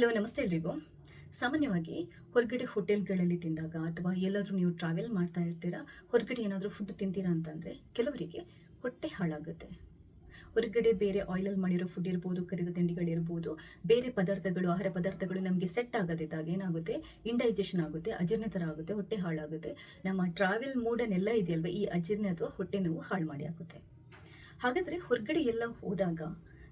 Hello, ನಮಸ್ತೆ ಎಲ್ರಿಗೂ. ಸಾಮಾನ್ಯವಾಗಿ ಹೊರಗಡೆ ಹೋಟೆಲ್ಗಳಲ್ಲಿ ತಿಂದಾಗ ಅಥವಾ ಎಲ್ಲಾದರೂ ನೀವು ಟ್ರಾವೆಲ್ ಮಾಡ್ತಾ ಇರ್ತೀರಾ, ಹೊರಗಡೆ ಏನಾದರೂ ಫುಡ್ ತಿಂತೀರಾ ಅಂತಂದರೆ ಕೆಲವರಿಗೆ ಹೊಟ್ಟೆ ಹಾಳಾಗುತ್ತೆ. ಹೊರಗಡೆ ಬೇರೆ ಆಯಿಲಲ್ಲಿ ಮಾಡಿರೋ ಫುಡ್ ಇರ್ಬೋದು, ಕರಿದ ತಿಂಡಿಗಳಿರ್ಬೋದು ಬೇರೆ ಪದಾರ್ಥಗಳು, ಆಹಾರ ಪದಾರ್ಥಗಳು ನಮಗೆ ಸೆಟ್ ಆಗದಿದ್ದಾಗ ಏನಾಗುತ್ತೆ? ಇಂಡೈಜೆಷನ್ ಆಗುತ್ತೆ, ಅಜೀರ್ಣ ಥರ ಆಗುತ್ತೆ, ಹೊಟ್ಟೆ ಹಾಳಾಗುತ್ತೆ. ನಮ್ಮ ಟ್ರಾವೆಲ್ ಮೂಡನ್ನೆಲ್ಲ ಇದೆಯಲ್ವ? ಈ ಅಜೀರ್ಣ ಅಥವಾ ಹೊಟ್ಟೆ ನೋವು ಹಾಳು ಮಾಡಿ ಆಗುತ್ತೆ ಹಾಗಾದರೆ ಹೊರಗಡೆ ಎಲ್ಲ ಹೋದಾಗ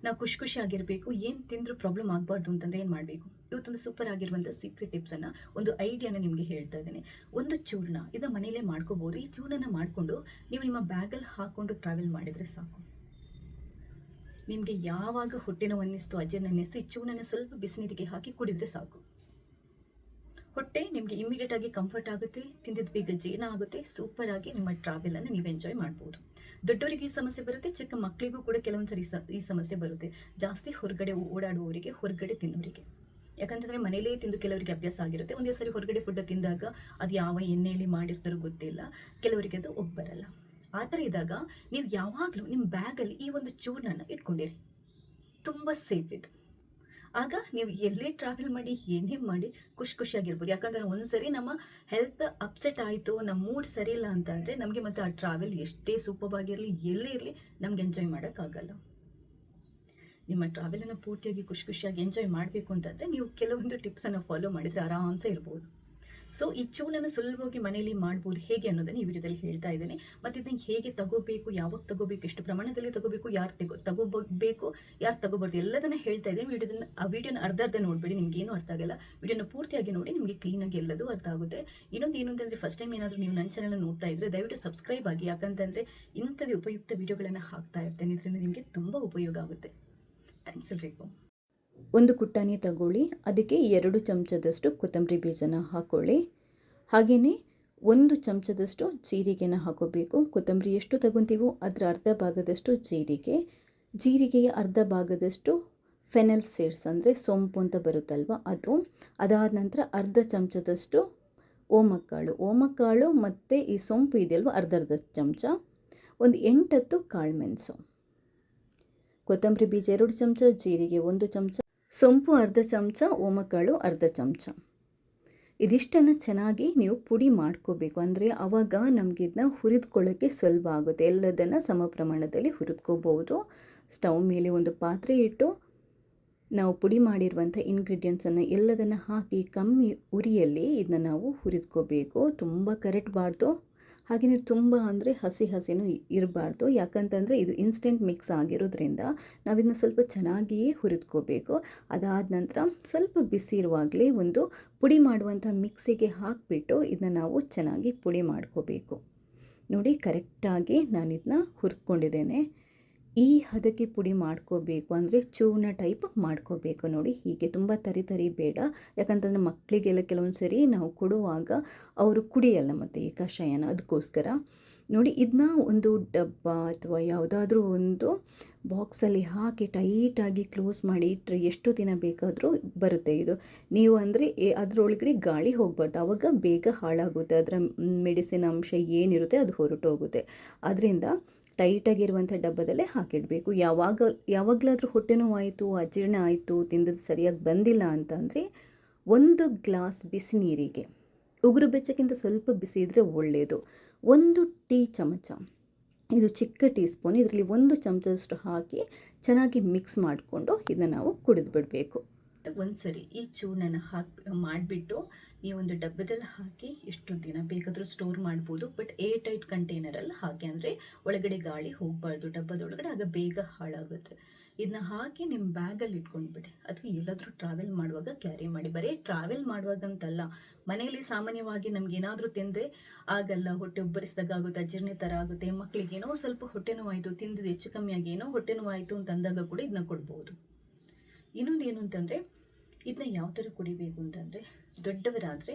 ನಾವು ಖುಷಿ ಖುಷಿಯಾಗಿರಬೇಕು ಏನು ತಿಂದರೂ ಪ್ರಾಬ್ಲಮ್ ಆಗಬಾರ್ದು ಅಂತಂದರೆ ಏನು ಮಾಡಬೇಕು? ಇವತ್ತೊಂದು ಸೂಪರ್ ಆಗಿರುವಂಥ ಸೀಕ್ರೆಟ್ ಟಿಪ್ಸನ್ನು ಒಂದು ಐಡಿಯಾನ ನಿಮಗೆ ಹೇಳ್ತಾ ಇದ್ದೇನೆ. ಒಂದು ಚೂರ್ಣ ಇದನ್ನು ಮನೆಯಲ್ಲೇ ಮಾಡ್ಕೋಬೋದು. ಈ ಚೂರ್ಣನ ಮಾಡಿಕೊಂಡು ನೀವು ನಿಮ್ಮ ಬ್ಯಾಗಲ್ಲಿ ಹಾಕ್ಕೊಂಡು ಟ್ರಾವೆಲ್ ಮಾಡಿದರೆ ಸಾಕು. ನಿಮಗೆ ಯಾವಾಗ ಹೊಟ್ಟೆ ನೋವು ಅನ್ನಿಸ್ತು ಅಜ್ಜನ ಅನ್ನಿಸ್ತು, ಈ ಚೂರ್ಣನ ಸ್ವಲ್ಪ ಬಿಸಿನೀರಿಗೆ ಹಾಕಿ ಕುಡಿದ್ರೆ ಸಾಕು. ಹೊಟ್ಟೆ ನಿಮಗೆ ಇಮಿಡಿಯೇಟ್ ಆಗಿ ಕಂಫರ್ಟ್ ಆಗುತ್ತೆ, ತಿಂದಿದ್ದು ಬೇಗ ಜೀರ್ಣ ಆಗುತ್ತೆ ಸೂಪರ್ ಆಗಿ ನಿಮ್ಮ ಟ್ರಾವೆಲ್ ಅನ್ನು ನೀವು ಎಂಜಾಯ್ ಮಾಡ್ಬೋದು. ದೊಡ್ಡವರಿಗೆ ಈ ಸಮಸ್ಯೆ ಬರುತ್ತೆ, ಚಿಕ್ಕ ಮಕ್ಕಳಿಗೂ ಕೂಡ ಕೆಲವೊಂದ್ಸರಿ ಸರಿ ಈ ಸಮಸ್ಯೆ ಬರುತ್ತೆ. ಜಾಸ್ತಿ ಹೊರಗಡೆ ಓಡಾಡುವವರಿಗೆ, ಹೊರಗಡೆ ತಿನ್ನೋರಿಗೆ. ಯಾಕಂತಂದ್ರೆ ಮನೇಲೇ ತಿಂದು ಕೆಲವರಿಗೆ ಅಭ್ಯಾಸ ಆಗಿರುತ್ತೆ. ಒಂದೇ ಸರಿ ಹೊರಗಡೆ ಫುಡ್ ತಿಂದಾಗ ಅದು ಯಾವ ಎಣ್ಣೆಯಲ್ಲಿ ಮಾಡಿರ್ತಾರೋ ಗೊತ್ತಿಲ್ಲ, ಕೆಲವರಿಗೆ ಅದು ಒಗ್ ಬರಲ್ಲ ಆ ಥರ ಇದ್ದಾಗ ನೀವು ಯಾವಾಗಲೂ ನಿಮ್ಮ ಬ್ಯಾಗಲ್ಲಿ ಈ ಒಂದು ಚೂರ್ಣನ ಇಟ್ಕೊಂಡಿರಿ. ತುಂಬ ಸೇಫ್ ಇದು. ಆಗ ನೀವು ಎಲ್ಲೇ ಟ್ರಾವೆಲ್ ಮಾಡಿ, ಏನೇ ಮಾಡಿ, ಖುಷಿ ಖುಷಿಯಾಗಿರ್ಬೋದು. ಯಾಕಂದ್ರೆ ಒಂದ್ಸರಿ ನಮ್ಮ ಹೆಲ್ತ್ ಅಪ್ಸೆಟ್ ಆಯಿತು ನಮ್ಮ ಮೂಡ್ ಸರಿ ಇಲ್ಲ ಅಂತಂದರೆ ನಮಗೆ ಮತ್ತೆ ಆ ಟ್ರಾವೆಲ್ ಎಷ್ಟೇ ಸೂಪರ್ ಆಗಿರಲಿ, ಎಲ್ಲೇ ಇರಲಿ ನಮ್ಗೆ ಎಂಜಾಯ್ ಮಾಡೋಕ್ಕಾಗಲ್ಲ. ನಿಮ್ಮ ಟ್ರಾವೆಲನ್ನು ಪೂರ್ತಿಯಾಗಿ ಖುಷಿ ಖುಷಿಯಾಗಿ ಎಂಜಾಯ್ ಮಾಡಬೇಕು ಅಂತಂದರೆ ನೀವು ಕೆಲವೊಂದು ಟಿಪ್ಸನ್ನು ಫಾಲೋ ಮಾಡಿದರೆ ಆರಾಮ್ಸೆ ಇರ್ಬೋದು. ಸೊ ಈ ಚೂಲನ್ನು ಸುಲಭವಾಗಿ ಮನೆಯಲ್ಲಿ ಮಾಡ್ಬೋದು ಹೇಗೆ ಅನ್ನೋದನ್ನು ಈ ವಿಡಿಯೋದಲ್ಲಿ ಹೇಳ್ತಾ ಇದ್ದೇನೆ. ಮತ್ತು ಇದನ್ನ ಹೇಗೆ ತಗೋಬೇಕು, ಯಾವಾಗ ತಗೋಬೇಕು, ಎಷ್ಟು ಪ್ರಮಾಣದಲ್ಲಿ ತಗೋಬೇಕು, ಯಾರು ತಗೋ, ತಗೋಬೇಕು, ಯಾರು ತಗೋಬಾರ್ದು ಎಲ್ಲದನ್ನ ಹೇಳ್ತಾ ಇದ್ದೇನೆ. ವಿಡಿಯೋದನ್ನ, ಆ ವಿಡಿಯೋನ ಅರ್ಧ ಅರ್ಧ ನೋಡಬೇಡಿ, ನಿಮ್ಗೆ ಏನು ಅರ್ಥ ಆಗಲ್ಲ. ವಿಡಿಯೋನ ಪೂರ್ತಿಯಾಗಿ ನೋಡಿ, ನಿಮಗೆ ಕ್ಲೀನಾಗಿ ಎಲ್ಲದೂ ಅರ್ಥ ಆಗುತ್ತೆ. ಇನ್ನೊಂದು ಏನು ಅಂತಂದರೆ ಫಸ್ಟ್ ಟೈಮ್ ಏನಾದರೂ ನೀವು ನನ್ನ ಚಾನಲ್ ನೋಡ್ತಾ ಇದ್ರೆ, ದಯವಿಟ್ಟು ಸಬ್ಸ್ಕ್ರೈಬ್ ಆಗಿ. ಯಾಕಂತಂದರೆ ಇಂಥದ್ದು ಉಪಯುಕ್ತ ವಿಡಿಯೋಗಳನ್ನು ಹಾಕ್ತಾ ಇರ್ತೇನೆ. ಇದರಿಂದ ನಿಮಗೆ ತುಂಬ ಉಪಯೋಗ ಆಗುತ್ತೆ. ಥ್ಯಾಂಕ್ಸ್ ಎಲ್ರಿಗೂ. ಒಂದು ಕುಟ್ಟಾಣಿ ತಗೊಳ್ಳಿ, ಅದಕ್ಕೆ ಎರಡು ಚಮಚದಷ್ಟು ಕೊತ್ತಂಬರಿ ಬೀಜನ ಹಾಕ್ಕೊಳ್ಳಿ ಹಾಗೆಯೇ ಒಂದು ಚಮಚದಷ್ಟು ಜೀರಿಗೆನ ಹಾಕೋಬೇಕು. ಕೊತ್ತಂಬರಿ ಎಷ್ಟು ತಗೊತೀವೋ ಅದರ ಅರ್ಧ ಭಾಗದಷ್ಟು ಜೀರಿಗೆ. ಜೀರಿಗೆಯ ಅರ್ಧ ಭಾಗದಷ್ಟು ಫೆನಲ್ ಸೀಡ್ಸ್ ಅಂದರೆ ಸೊಂಪು ಅಂತ ಬರುತ್ತಲ್ವ ಅದು. ಅದಾದ ನಂತರ ಅರ್ಧ ಚಮಚದಷ್ಟು ಓಮಕ್ಕಾಳು. ಓಮಕ್ಕಾಳು ಮತ್ತು ಈ ಸೊಂಪು ಇದೆಯಲ್ವ ಅರ್ಧ ಅರ್ಧ ಚಮಚ. ಒಂದು ಎಂಟತ್ತು ಕಾಳುಮೆಣಸು ಕೊತ್ತಂಬರಿ ಬೀಜ ಎರಡು ಚಮಚ, ಜೀರಿಗೆ ಒಂದು ಚಮಚ. ಸೊಂಪು ಅರ್ಧ ಚಮಚ ಓಮಕಾಳು ಅರ್ಧ ಚಮಚ. ಇದಿಷ್ಟನ್ನು ಚೆನ್ನಾಗಿ ನೀವು ಪುಡಿ ಮಾಡ್ಕೋಬೇಕು. ಅಂದರೆ ಆವಾಗ ನಮಗಿದನ್ನ ಹುರಿದ್ಕೊಳ್ಳೋಕ್ಕೆ ಸುಲಭ ಆಗುತ್ತೆ. ಎಲ್ಲದನ್ನು ಸಮ ಪ್ರಮಾಣದಲ್ಲಿ ಹುರಿದ್ಕೋಬೋದು ಸ್ಟವ್ ಮೇಲೆ ಒಂದು ಪಾತ್ರೆ ಇಟ್ಟು ನಾವು ಪುಡಿ ಮಾಡಿರುವಂಥ ಇಂಗ್ರೀಡಿಯೆಂಟ್ಸನ್ನು ಎಲ್ಲದನ್ನು ಹಾಕಿ ಕಮ್ಮಿ ಉರಿಯಲ್ಲಿ ಇದನ್ನ ನಾವು ಹುರಿದ್ಕೋಬೇಕು. ತುಂಬ ಕರೆಕ್ಟ್ಬಾರ್ದು ಹಾಗೆಯೇ ತುಂಬ ಅಂದರೆ ಹಸಿ ಹಸಿನೂ ಇರಬಾರ್ದು. ಯಾಕಂತಂದರೆ ಇದು ಇನ್ಸ್ಟೆಂಟ್ ಮಿಕ್ಸ್ ಆಗಿರೋದ್ರಿಂದ ನಾವಿದನ್ನು ಸ್ವಲ್ಪ ಚೆನ್ನಾಗಿಯೇ ಹುರಿದ್ಕೋಬೇಕು. ಅದಾದ ನಂತರ ಸ್ವಲ್ಪ ಬಿಸಿ ಇರುವಾಗಲೇ ಒಂದು ಪುಡಿ ಮಾಡುವಂಥ ಮಿಕ್ಸಿಗೆ ಹಾಕಿಬಿಟ್ಟು ಇದನ್ನ ನಾವು ಚೆನ್ನಾಗಿ ಪುಡಿ ಮಾಡ್ಕೋಬೇಕು. ನೋಡಿ ಕರೆಕ್ಟಾಗಿ ನಾನು ಇದನ್ನ ಹುರಿದ್ಕೊಂಡಿದ್ದೇನೆ. ಈ ಹದಕ್ಕೆ ಪುಡಿ ಮಾಡ್ಕೋಬೇಕು ಅಂದರೆ ಚೂರ್ಣ ಟೈಪ್ ಮಾಡ್ಕೋಬೇಕು ನೋಡಿ. ಹೀಗೆ ತುಂಬ ತರಿ ತರಿ ಬೇಡ. ಯಾಕಂತಂದರೆ ಮಕ್ಕಳಿಗೆಲ್ಲ ಕೆಲವೊಂದು ಸರಿ ನಾವು ಕೊಡುವಾಗ ಅವರು ಕುಡಿಯಲ್ಲ ಮತ್ತು ಈ ಕಷಾಯನ ಅದಕ್ಕೋಸ್ಕರ ನೋಡಿ ಇದನ್ನ ಒಂದು ಡಬ್ಬ ಅಥವಾ ಯಾವುದಾದ್ರೂ ಒಂದು ಬಾಕ್ಸಲ್ಲಿ ಹಾಕಿ ಟೈಟಾಗಿ ಕ್ಲೋಸ್ ಮಾಡಿ ಇಟ್ಟರೆ ಎಷ್ಟು ದಿನ ಬೇಕಾದರೂ ಬರುತ್ತೆ ಇದು. ನೀವು ಅಂದರೆ ಅದರೊಳಗಡೆ ಗಾಳಿ ಹೋಗಬಾರ್ದು. ಆವಾಗ ಬೇಗ ಹಾಳಾಗುತ್ತೆ. ಅದರ ಮೆಡಿಸಿನ್ ಅಂಶ ಏನಿರುತ್ತೆ ಅದು ಹೊರಟೋಗುತ್ತೆ. ಅದರಿಂದ ಟೈಟಾಗಿರುವಂಥ ಡಬ್ಬದಲ್ಲೇ ಹಾಕಿಡಬೇಕು. ಯಾವಾಗ, ಯಾವಾಗಲಾದರೂ ಹೊಟ್ಟೆ ನೋವಾಯಿತು ಅಜೀರ್ಣ ಆಯಿತು, ತಿಂದದ್ದು ಸರಿಯಾಗಿ ಬಂದಿಲ್ಲ ಅಂತಂದರೆ ಒಂದು ಗ್ಲಾಸ್ ಬಿಸಿ ನೀರಿಗೆ, ಉಗುರು ಬೆಚ್ಚಕ್ಕಿಂತ ಸ್ವಲ್ಪ ಬಿಸಿ ಇದ್ದರೆ ಒಳ್ಳೆಯದು ಒಂದು ಟೀ ಚಮಚ, ಇದು ಚಿಕ್ಕ ಟೀ ಸ್ಪೂನ್, ಇದರಲ್ಲಿ ಒಂದು ಚಮಚದಷ್ಟು ಹಾಕಿ ಚೆನ್ನಾಗಿ ಮಿಕ್ಸ್ ಮಾಡಿಕೊಂಡು ಇದನ್ನು ನಾವು ಕುಡಿದು ಬಿಡಬೇಕು ಒಂದ್ಸರಿ ಈ ಚೂರ್ಣನ ಹಾಕಿ, ಮಾಡಿಬಿಟ್ಟು ನೀವೊಂದು ಡಬ್ಬದಲ್ಲಿ ಹಾಕಿ ಎಷ್ಟು ದಿನ ಬೇಕಾದರೂ ಸ್ಟೋರ್ ಮಾಡ್ಬೋದು. ಬಟ್ ಏರ್ ಟೈಟ್ ಕಂಟೈನರಲ್ಲಿ ಹಾಕಿ, ಅಂದರೆ ಒಳಗಡೆ ಗಾಳಿ ಹೋಗಬಾರ್ದು, ಡಬ್ಬದೊಳಗಡೆ ಆಗ ಬೇಗ ಹಾಳಾಗುತ್ತೆ. ಇದನ್ನ ಹಾಕಿ ನಿಮ್ಮ ಬ್ಯಾಗಲ್ಲಿ ಇಟ್ಕೊಂಡ್ಬಿಡಿ. ಅಥವಾ ಎಲ್ಲಾದರೂ ಟ್ರಾವೆಲ್ ಮಾಡುವಾಗ ಕ್ಯಾರಿ ಮಾಡಿ. ಬರೀ ಟ್ರಾವೆಲ್ ಮಾಡುವಾಗ ಅಂತಲ್ಲ ಮನೆಯಲ್ಲಿ ಸಾಮಾನ್ಯವಾಗಿ ನಮ್ಗೆ ಏನಾದರೂ ತಿಂದರೆ ಆಗಲ್ಲ, ಹೊಟ್ಟೆ ಉಬ್ಬರಿಸಿದಾಗ ಆಗುತ್ತೆ, ಅಜೀರ್ಣೆ ಥರ ಆಗುತ್ತೆ ಮಕ್ಕಳಿಗೆ ಏನೋ ಸ್ವಲ್ಪ ಹೊಟ್ಟೆ ನೋವಾಯಿತು ತಿಂದಿದ್ದು ಹೆಚ್ಚು ಕಮ್ಮಿಯಾಗಿ ಏನೋ ಹೊಟ್ಟೆ ನೋವಾಯಿತು ಅಂತ ಅಂದಾಗ ಕೂಡ ಇದನ್ನ ಕೊಡ್ಬೋದು. ಇನ್ನೊಂದು ಏನು ಅಂತಂದರೆ ಇದನ್ನ ಯಾವ ಥರ ಕುಡಿಬೇಕು ಅಂತಂದರೆ ದೊಡ್ಡವರಾದರೆ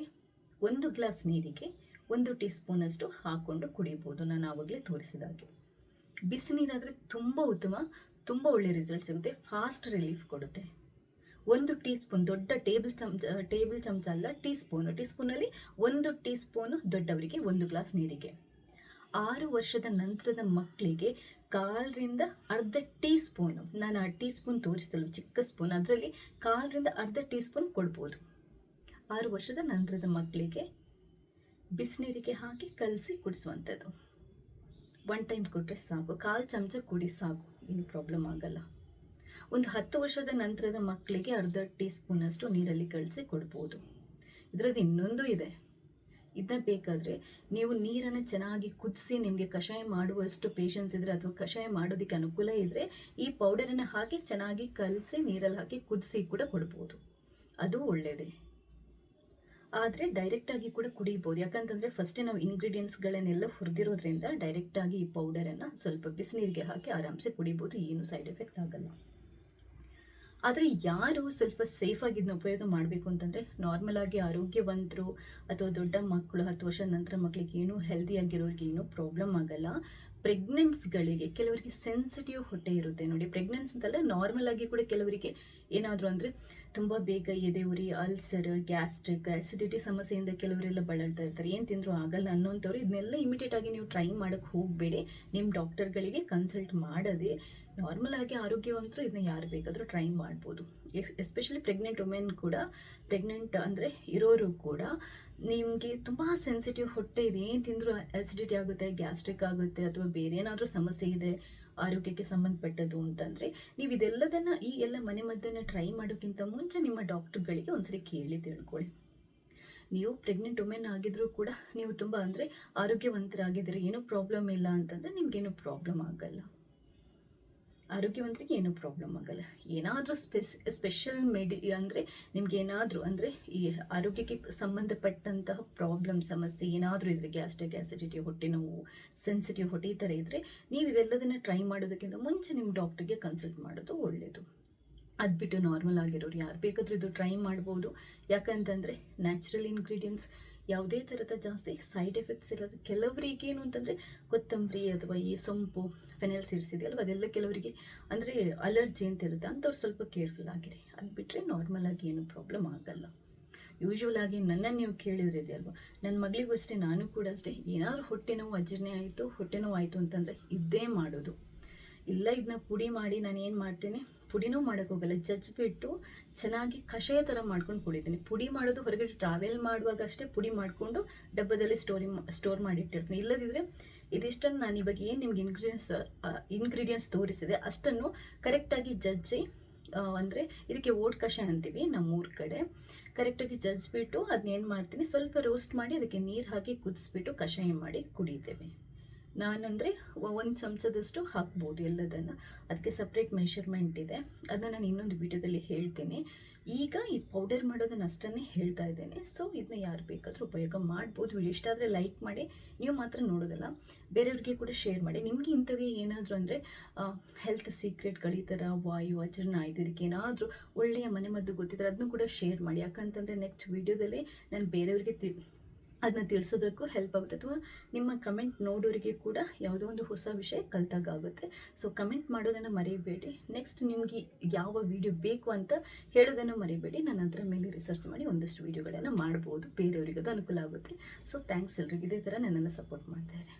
ಒಂದು ಗ್ಲಾಸ್ ನೀರಿಗೆ ಒಂದು ಟೀ ಸ್ಪೂನಷ್ಟು ಹಾಕ್ಕೊಂಡು ಕುಡಿಬೋದು. ನಾನು ಆವಾಗಲೇ ತೋರಿಸಿದಾಗೆ ಬಿಸಿ ನೀರಾದರೆ ತುಂಬ ಉತ್ತಮ, ತುಂಬ ಒಳ್ಳೆ ರಿಸಲ್ಟ್ ಸಿಗುತ್ತೆ ಫಾಸ್ಟ್ ರಿಲೀಫ್ ಕೊಡುತ್ತೆ. ಒಂದು ಟೀ ಸ್ಪೂನ್ ದೊಡ್ಡ ಟೇಬಲ್ ಚಮಚ ಟೇಬಲ್ ಚಮಚ ಅಲ್ಲ ಟೀ ಸ್ಪೂನು ಟೀ ಸ್ಪೂನಲ್ಲಿ ಒಂದು ಟೀ ಸ್ಪೂನು ದೊಡ್ಡವರಿಗೆ ಒಂದು ಗ್ಲಾಸ್ ನೀರಿಗೆ. ಆರು ವರ್ಷದ ನಂತರದ ಮಕ್ಕಳಿಗೆ ಕಾಲರಿಂದ ಅರ್ಧ ಟೀ ಸ್ಪೂನು ನಾನು ಆ ಟೀ ಸ್ಪೂನ್ ತೋರಿಸ್ತಲ್ಲ ಚಿಕ್ಕ ಸ್ಪೂನ್, ಅದರಲ್ಲಿ ಕಾಲರಿಂದ ಅರ್ಧ ಟೀ ಸ್ಪೂನ್ ಕೊಡ್ಬೋದು. ಆರು ವರ್ಷದ ನಂತರದ ಮಕ್ಕಳಿಗೆ ಬಿಸಿನೀರಿಗೆ ಹಾಕಿ ಕಲಸಿ ಕುಡಿಸುವಂಥದ್ದು. ಒನ್ ಟೈಮ್ ಕೊಟ್ಟರೆ ಸಾಕು, ಕಾಲು ಚಮಚ ಕುಡಿ ಸಾಕು, ಏನು ಪ್ರಾಬ್ಲಮ್ ಆಗಲ್ಲ. ಒಂದು ಹತ್ತು ವರ್ಷದ ನಂತರದ ಮಕ್ಕಳಿಗೆ ಅರ್ಧ ಟೀ ಸ್ಪೂನಷ್ಟು ನೀರಲ್ಲಿ ಕಳಿಸಿ ಕೊಡ್ಬೋದು. ಇದರದ್ದು ಇನ್ನೊಂದು ಇದೆ. ಇದನ್ನ ಬೇಕಾದರೆ ನೀವು ನೀರನ್ನು ಚೆನ್ನಾಗಿ ಕುದಿಸಿ ನಿಮಗೆ ಕಷಾಯ ಮಾಡುವಷ್ಟು ಪೇಷನ್ಸ್ ಇದ್ದರೆ ಅಥವಾ ಕಷಾಯ ಮಾಡೋದಕ್ಕೆ ಅನುಕೂಲ ಇದ್ದರೆ ಈ ಪೌಡರನ್ನು ಹಾಕಿ ಚೆನ್ನಾಗಿ ಕಲಸಿ ನೀರಲ್ಲಿ ಹಾಕಿ ಕುದಿಸಿ ಕೂಡ ಕೊಡ್ಬೋದು. ಅದು ಒಳ್ಳೆಯದೇ ಆದರೆ ಡೈರೆಕ್ಟಾಗಿ ಕೂಡ ಕುಡಿಬೋದು. ಯಾಕಂತಂದರೆ ಫಸ್ಟೇ ನಾವು ಇಂಗ್ರೀಡಿಯೆಂಟ್ಸ್ಗಳನ್ನೆಲ್ಲ ಹುರಿದಿರೋದ್ರಿಂದ ಡೈರೆಕ್ಟಾಗಿ ಈ ಪೌಡರನ್ನು ಸ್ವಲ್ಪ ಬಿಸಿನೀರಿಗೆ ಹಾಕಿ ಆರಾಮ್ಸೆ ಕುಡಿಬೋದು. ಏನು ಸೈಡ್ ಎಫೆಕ್ಟ್ ಆಗಲ್ಲ. ಆದರೆ ಯಾರು ಸ್ವಲ್ಪ ಸೇಫಾಗಿ ಇದನ್ನ ಉಪಯೋಗ ಮಾಡಬೇಕು ಅಂತಂದರೆ ನಾರ್ಮಲ್ ಆಗಿ ಆರೋಗ್ಯವಂತರು ಅಥವಾ ದೊಡ್ಡ ಮಕ್ಕಳು ಹತ್ತು ವರ್ಷದ ನಂತರ ಮಕ್ಕಳಿಗೆ ಏನೂ ಹೆಲ್ದಿಯಾಗಿರೋರಿಗೆ ಏನೂ ಪ್ರಾಬ್ಲಮ್ ಆಗಲ್ಲ. ಪ್ರೆಗ್ನೆನ್ಸ್ಗಳಿಗೆ ಕೆಲವರಿಗೆ ಸೆನ್ಸಿಟಿವ್ ಹೊಟ್ಟೆ ಇರುತ್ತೆ ನೋಡಿ. ಪ್ರೆಗ್ನೆನ್ಸ್ ಅಂತಲ್ಲ ನಾರ್ಮಲ್ ಆಗಿ ಕೂಡ ಕೆಲವರಿಗೆ ಏನಾದರೂ ಅಂದರೆ ತುಂಬ ಬೇಗ ಎದೆ ಉರಿ ಅಲ್ಸರ್ ಗ್ಯಾಸ್ಟ್ರಿಕ್ ಆಸಿಡಿಟಿ ಸಮಸ್ಯೆಯಿಂದ ಕೆಲವರೆಲ್ಲ ಬಳಲ್ತಾ ಇರ್ತಾರೆ. ಏನು ತಿಂದರೂ ಆಗಲ್ಲ ಅನ್ನೋಂಥವ್ರು ಇದನ್ನೆಲ್ಲ ಇಮಿಡಿಯೇಟ್ ಆಗಿ ನೀವು ಟ್ರೈ ಮಾಡೋಕ್ಕೆ ಹೋಗಬೇಡಿ. ನಿಮ್ಮ ಡಾಕ್ಟರ್ಗಳಿಗೆ ಕನ್ಸಲ್ಟ್ ಮಾಡದೆ ನಾರ್ಮಲ್ ಆಗಿ ಆರೋಗ್ಯವಂತರು ಇದನ್ನ ಯಾರು ಬೇಕಾದರೂ ಟ್ರೈ ಮಾಡ್ಬೋದು. ಎಕ್ಸ್ ಎಸ್ಪೆಷಲಿ ಪ್ರೆಗ್ನೆಂಟ್ ವುಮೆನ್ ಕೂಡ ಪ್ರೆಗ್ನೆಂಟ್ ಅಂದರೆ ಇರೋರು ಕೂಡ, ನಿಮಗೆ ತುಂಬ ಸೆನ್ಸಿಟಿವ್ ಹೊಟ್ಟೆ ಇದೆ. ಏನು ತಿಂದರೂ ಆ್ಯಸಿಡಿಟಿ ಆಗುತ್ತೆ ಗ್ಯಾಸ್ಟ್ರಿಕ್ ಆಗುತ್ತೆ, ಅಥವಾ ಬೇರೆ ಏನಾದರೂ ಸಮಸ್ಯೆ ಇದೆ, ಆರೋಗ್ಯಕ್ಕೆ ಸಂಬಂಧಪಟ್ಟದ್ದು ಅಂತಂದರೆ, ನೀವು ಇದೆಲ್ಲದನ್ನ ಈ ಎಲ್ಲ ಮನೆ ಮದ್ದನ್ನು ಟ್ರೈ ಮಾಡೋಕ್ಕಿಂತ ಮುಂಚೆ ನಿಮ್ಮ ಡಾಕ್ಟರ್ಗಳಿಗೆ ಒಂದ್ಸರಿ ಕೇಳಿ ತಿಳ್ಕೊಳ್ಳಿ. ನೀವು ಪ್ರೆಗ್ನೆಂಟ್ ವುಮೆನ್ ಆಗಿದ್ರೂ ಕೂಡ, ನೀವು ತುಂಬ ಅಂದರೆ ಆರೋಗ್ಯವಂತರಾಗಿದ್ದರೆ, ಏನೂ ಪ್ರಾಬ್ಲಮ್ ಇಲ್ಲ ಅಂತಂದರೆ ನಿಮಗೇನು ಪ್ರಾಬ್ಲಮ್ ಆಗಲ್ಲ. ಆರೋಗ್ಯವಂತರಿಗೆ ಏನೂ ಪ್ರಾಬ್ಲಮ್ ಆಗಲ್ಲ. ಏನಾದರೂ ಸ್ಪೆಸ್ ಸ್ಪೆಷಲ್ ಮೆಡಿ ಅಂದರೆ ನಿಮ್ಗೆ ಏನಾದರೂ, ಅಂದರೆ ಈ ಆರೋಗ್ಯಕ್ಕೆ ಸಂಬಂಧಪಟ್ಟಂತಹ ಪ್ರಾಬ್ಲಮ್ ಸಮಸ್ಯೆ ಏನಾದರೂ ಇದ್ರೆ ಗ್ಯಾಸ್ಟ್ರಿಕ್ ಆ್ಯಸಿಡಿಟಿ ಹೊಟ್ಟೆ ನೋವು ಸೆನ್ಸಿಟಿವ್ ಹೊಟ್ಟೆ ಈ ಥರ ಇದ್ದರೆ ನೀವು ಇದೆಲ್ಲದನ್ನು ಟ್ರೈ ಮಾಡೋದಕ್ಕಿಂತ ಮುಂಚೆ ನಿಮ್ಮ ಡಾಕ್ಟ್ರಿಗೆ ಕನ್ಸಲ್ಟ್ ಮಾಡೋದು ಒಳ್ಳೆಯದು ಅದು ಬಿಟ್ಟು ನಾರ್ಮಲ್ ಆಗಿರೋರು ಯಾರು ಬೇಕಾದರೂ ಇದು ಟ್ರೈ ಮಾಡ್ಬೋದು. ಯಾಕಂತಂದರೆ ನ್ಯಾಚುರಲ್ ಇಂಗ್ರೀಡಿಯೆಂಟ್ಸ್ ಯಾವುದೇ ಥರದ ಜಾಸ್ತಿ ಸೈಡ್ ಎಫೆಕ್ಟ್ಸ್ ಇರೋದು. ಕೆಲವರಿಗೆ ಏನು ಅಂತಂದರೆ ಕೊತ್ತಂಬರಿ ಅಥವಾ ಈ ಸೊಂಪು ಫೆನೆಲ್ ಸೀಡ್ಸ್ ಇದೆಯಲ್ವ, ಅದೆಲ್ಲ ಕೆಲವರಿಗೆ ಅಂದರೆ ಅಲರ್ಜಿ ಅಂತ ಇರುತ್ತೆ. ಅಂಥವ್ರು ಸ್ವಲ್ಪ ಕೇರ್ಫುಲ್ ಆಗಿರಿ. ಅದು ಬಿಟ್ಟರೆ ನಾರ್ಮಲ್ ಆಗಿ ಏನು ಪ್ರಾಬ್ಲಮ್ ಆಗಲ್ಲ. ಯೂಶ್ವಲ್ ಆಗಿ ನನ್ನನ್ನು ನೀವು ಕೇಳಿದ್ರೆ ಇದೆಯಲ್ವ ನನ್ನ ಮಗಳಿಗೂ ಅಷ್ಟೇ, ನಾನು ಕೂಡ ಅಷ್ಟೇ. ಏನಾದರೂ ಹೊಟ್ಟೆ ನೋವು, ಅಜೀರ್ಣೆ ಆಯಿತು, ಹೊಟ್ಟೆ ನೋವು ಆಯಿತು ಅಂತಂದರೆ ಇದ್ದೇ ಮಾಡೋದು. ಇಲ್ಲ ಇದನ್ನ ಪುಡಿ ಮಾಡಿ ನಾನು ಏನು ಮಾಡ್ತೀನಿ? ಪುಡಿನೂ ಮಾಡೋಕ್ಕೋಗಲ್ಲ ಜಜ್ಜಿಬಿಟ್ಟು ಚೆನ್ನಾಗಿ ಕಷಾಯ ಥರ ಮಾಡ್ಕೊಂಡು ಕುಡಿತೀನಿ. ಪುಡಿ ಮಾಡೋದು ಹೊರಗಡೆ ಟ್ರಾವೆಲ್ ಮಾಡುವಾಗ ಅಷ್ಟೇ ಪುಡಿ ಮಾಡಿಕೊಂಡು ಡಬ್ಬದಲ್ಲಿ ಸ್ಟೋರಿ ಸ್ಟೋರ್ ಮಾಡಿಟ್ಟಿರ್ತೀನಿ. ಇಲ್ಲದಿದ್ದರೆ ಇದಿಷ್ಟನ್ನು ನಾನು ಇವಾಗ ಏನು ನಿಮ್ಗೆ ಇಂಗ್ರೀಡಿಯೆಂಟ್ಸ್ ಇಂಗ್ರೀಡಿಯೆಂಟ್ಸ್ ತೋರಿಸಿದೆ, ಅಷ್ಟನ್ನು ಕರೆಕ್ಟಾಗಿ ಜಜ್ಜಿ ಅಂದರೆ ಇದಕ್ಕೆ ಓಟ್ ಕಷಾಯ ಅಂತೀವಿ ನಮ್ಮೂರ ಕಡೆ. ಕರೆಕ್ಟಾಗಿ ಜಜ್ಜಿಬಿಟ್ಟು ಅದನ್ನೇನು ಮಾಡ್ತೀನಿ, ಸ್ವಲ್ಪ ರೋಸ್ಟ್ ಮಾಡಿ ಅದಕ್ಕೆ ನೀರು ಹಾಕಿ ಕುದಿಸ್ಬಿಟ್ಟು ಕಷಾಯ ಮಾಡಿ ಕುಡಿತೇವೆ. ನಾನಂದರೆ ಒಂದು ಚಮಚದಷ್ಟು ಹಾಕ್ಬೋದು ಎಲ್ಲದನ್ನು. ಅದಕ್ಕೆ ಸಪ್ರೇಟ್ ಮೆಷರ್ಮೆಂಟ್ ಇದೆ. ಅದನ್ನ ನಾನು ಇನ್ನೊಂದು ವಿಡಿಯೋದಲ್ಲಿ ಹೇಳ್ತೀನಿ. ಈಗ ಈ ಪೌಡರ್ ಮಾಡೋದನ್ನು ಅಷ್ಟನ್ನೇ ಹೇಳ್ತಾ ಇದ್ದೇನೆ. ಸೊ ಇದನ್ನ ಯಾರು ಬೇಕಾದರೂ ಉಪಯೋಗ ಮಾಡ್ಬೋದು. ವಿಡಿಯೋ ಇಷ್ಟ ಆದರೆ ಲೈಕ್ ಮಾಡಿ. ನೀವು ಮಾತ್ರ ನೋಡೋದಲ್ಲ. ಬೇರೆಯವ್ರಿಗೆ ಕೂಡ ಶೇರ್ ಮಾಡಿ. ನಿಮಗೆ ಇಂಥದ್ದೇ ಏನಾದರೂ ಅಂದರೆ ಹೆಲ್ತ್ ಸೀಕ್ರೆಟ್ಗಳು ಈ ವಾಯು ಆಯಿತು ಇದಕ್ಕೆ ಏನಾದರೂ ಒಳ್ಳೆಯ ಮನೆಮದ್ದು ಗೊತ್ತಿದ್ರೆ ಅದನ್ನು ಕೂಡ ಶೇರ್ ಮಾಡಿ. ಯಾಕಂತಂದರೆ ನೆಕ್ಸ್ಟ್ ವಿಡಿಯೋದಲ್ಲಿ ನಾನು ಬೇರೆಯವ್ರಿಗೆ ತಿ ಅದನ್ನ ತಿಳಿಸೋದಕ್ಕೂ ಹೆಲ್ಪ್ ಆಗುತ್ತೆ. ಅಥವಾ ನಿಮ್ಮ ಕಮೆಂಟ್ ನೋಡೋರಿಗೆ ಕೂಡ ಯಾವುದೋ ಒಂದು ಹೊಸ ವಿಷಯ ಕಲ್ತಾಗುತ್ತೆ ಸೊ ಕಮೆಂಟ್ ಮಾಡೋದನ್ನು ಮರೆಯಬೇಡಿ ನೆಕ್ಸ್ಟ್ ನಿಮಗೆ ಯಾವ ವಿಡಿಯೋ ಬೇಕು ಅಂತ ಹೇಳೋದನ್ನು ಮರೆಯಬೇಡಿ ನಾನು ಅದರ ಮೇಲೆ ರಿಸರ್ಚ್ ಮಾಡಿ ಒಂದಷ್ಟು ವಿಡಿಯೋಗಳನ್ನು ಮಾಡ್ಬೋದು. ಬೇರೆಯವರಿಗೆ ಅದು ಅನುಕೂಲ ಆಗುತ್ತೆ. ಸೊ ಥ್ಯಾಂಕ್ಸ್ ಎಲ್ರಿಗೂ. ಇದೇ ಥರ ನನ್ನನ್ನು ಸಪೋರ್ಟ್ ಮಾಡ್ತಾರೆ